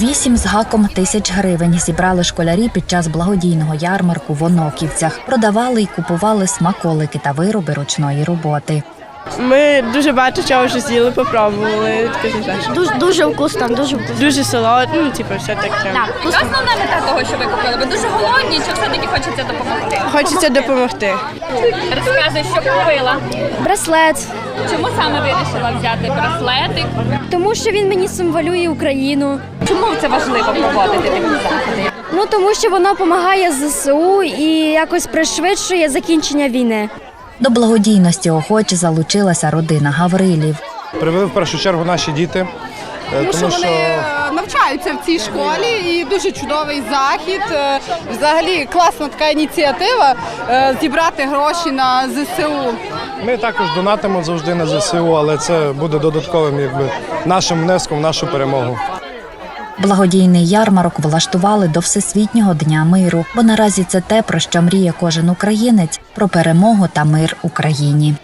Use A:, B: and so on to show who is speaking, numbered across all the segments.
A: Вісім з гаком тисяч гривень зібрали школярі під час благодійного ярмарку в Оноківцях. Продавали і купували смаколики та вироби ручної роботи.
B: Ми дуже багато чого вже з'їли, попробували.
C: Дуже дуже вкусно, дуже вкусно.
B: Дуже солодко, ну типу, все таке.
D: Що основна мета того, що ви купили? Ви дуже голодні, чи все-таки хочеться допомогти?
B: Хочеться допомогти.
D: Розказуй, що купила.
C: Браслет,
D: Чому саме вирішила взяти браслетик?
C: тому що він мені символює Україну.
D: Чому це важливо проводити такі заходи?
C: Ну тому що воно допомагає ЗСУ і якось пришвидшує закінчення війни.
A: До благодійності охоче залучилася родина Гаврилів.
E: Привели в першу чергу наші діти, е,
F: Тому що вони е, навчаються в цій школі і дуже чудовий захід. Е, Взагалі класна така ініціатива зібрати гроші на ЗСУ.
E: ми також донатимо завжди на ЗСУ, але це буде додатковим якби нашим внеском в нашу перемогу.
A: Благодійний ярмарок влаштували до Всесвітнього дня миру, бо наразі це те, про що мріє кожен українець про перемогу та мир Україні.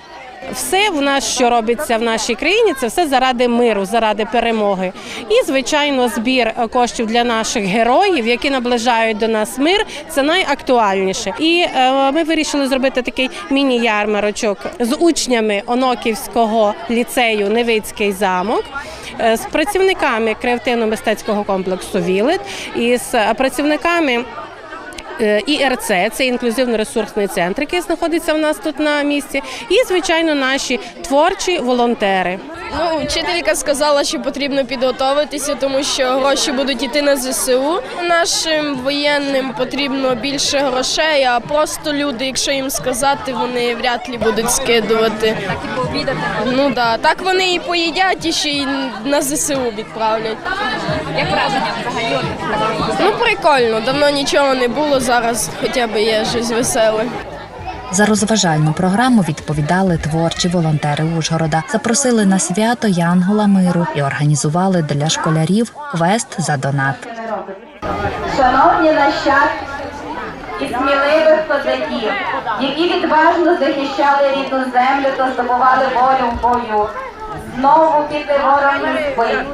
G: Все в нас, що робиться в нашій країні, це все заради миру, заради перемоги. І, звичайно, збір коштів для наших героїв, які наближають до нас мир, це найактуальніше. І е, ми вирішили зробити такий міні-ярмарочок з учнями Оноківського ліцею Невицький замок. е, З працівниками креативно-мистецького комплексу Вілет і з е, працівниками ІРЦ це інклюзивно-ресурсний центр, який знаходиться в нас тут на місці, і звичайно наші творчі волонтери.
H: Ну, вчителька сказала, що потрібно підготуватися, тому що гроші будуть йти на ЗСУ. Нашим воєнним потрібно більше грошей, а просто люди, якщо їм сказати, вони вряд ли будуть скидувати.
D: Так і пообідати.
H: Ну да, так вони і поїдять, і ще й на ЗСУ відправлять.
D: Як враження взагалі?
H: Ну прикольно, давно нічого не було. Зараз хоча б є щось веселе.
A: За розважальну програму відповідали творчі волонтери Ужгорода, запросили на свято Янгола миру і організували для школярів квест за донат.
I: Шановні нащадки і сміливих козаків, які відважно захищали рідну землю та здобували волю в бою. Знову піти ворог не спить.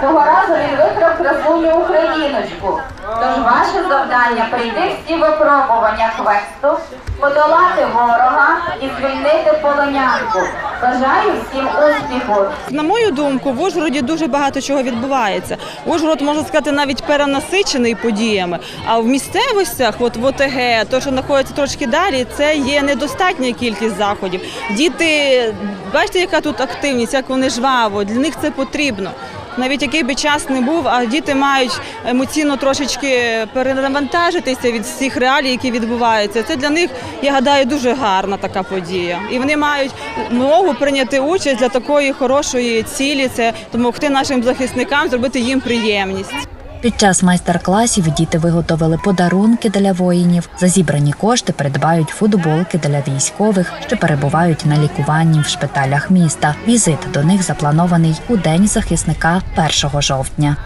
I: Цього разу він викрав красуню Україночку. Тож ваше завдання прийти всі випробування квесту, подолати ворога і звільнити полонянку. Бажаю всім успіху!
J: На мою думку, в Ужгороді дуже багато чого відбувається. Ужгород, можна сказати, навіть перенасичений подіями. А в місцевостях, от в ОТГ, то, що знаходиться трошки далі, це є недостатня кількість заходів. Діти, бачите, яка тут активність, як вони жваво, для них це потрібно. Навіть який би час не був, а діти мають емоційно трошечки перенавантажитися від всіх реалій, які відбуваються. Це для них, я гадаю, дуже гарна така подія. І вони мають змогу прийняти участь для такої хорошої цілі. Це допомогти нашим захисникам, зробити їм приємність.
A: Під час майстер-класів діти виготовили подарунки для воїнів. За зібрані кошти придбають футболки для військових, що перебувають на лікуванні в шпиталях міста. Візит до них запланований у день захисника 1 жовтня.